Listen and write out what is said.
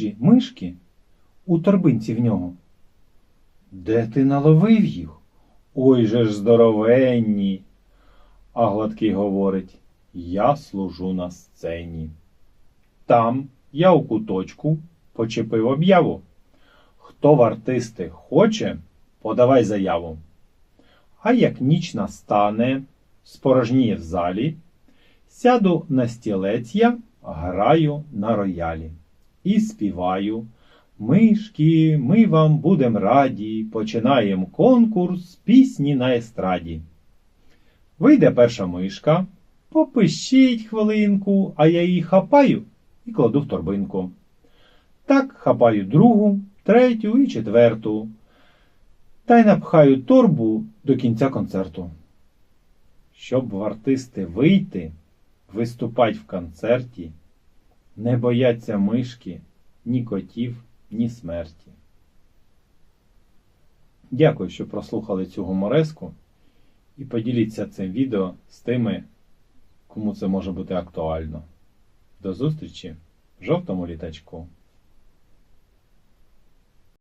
їжі мишки у торбинці в нього. Де ти наловив їх? Ой же ж здоровенні. А гладкий говорить, я служу на сцені. Там я у куточку почепив об'яву. Хто в артисти хоче, подавай заяву. А як ніч настане, спорожніє в залі, сяду на стілець я, граю на роялі і співаю. Мишки, ми вам будем раді, починаєм конкурс пісні на естраді. Вийде перша мишка, попищить хвилинку, а я її хапаю і кладу в торбинку. Так хапаю другу, третю і четверту, та й напхаю торбу до кінця концерту. Щоб в артисти вийти, виступать в концерті, не бояться мишки, ні котів, ні смерті. Дякую, що прослухали цю гумореску і поділіться цим відео з тими, кому це може бути актуально. До зустрічі в жовтому літачку.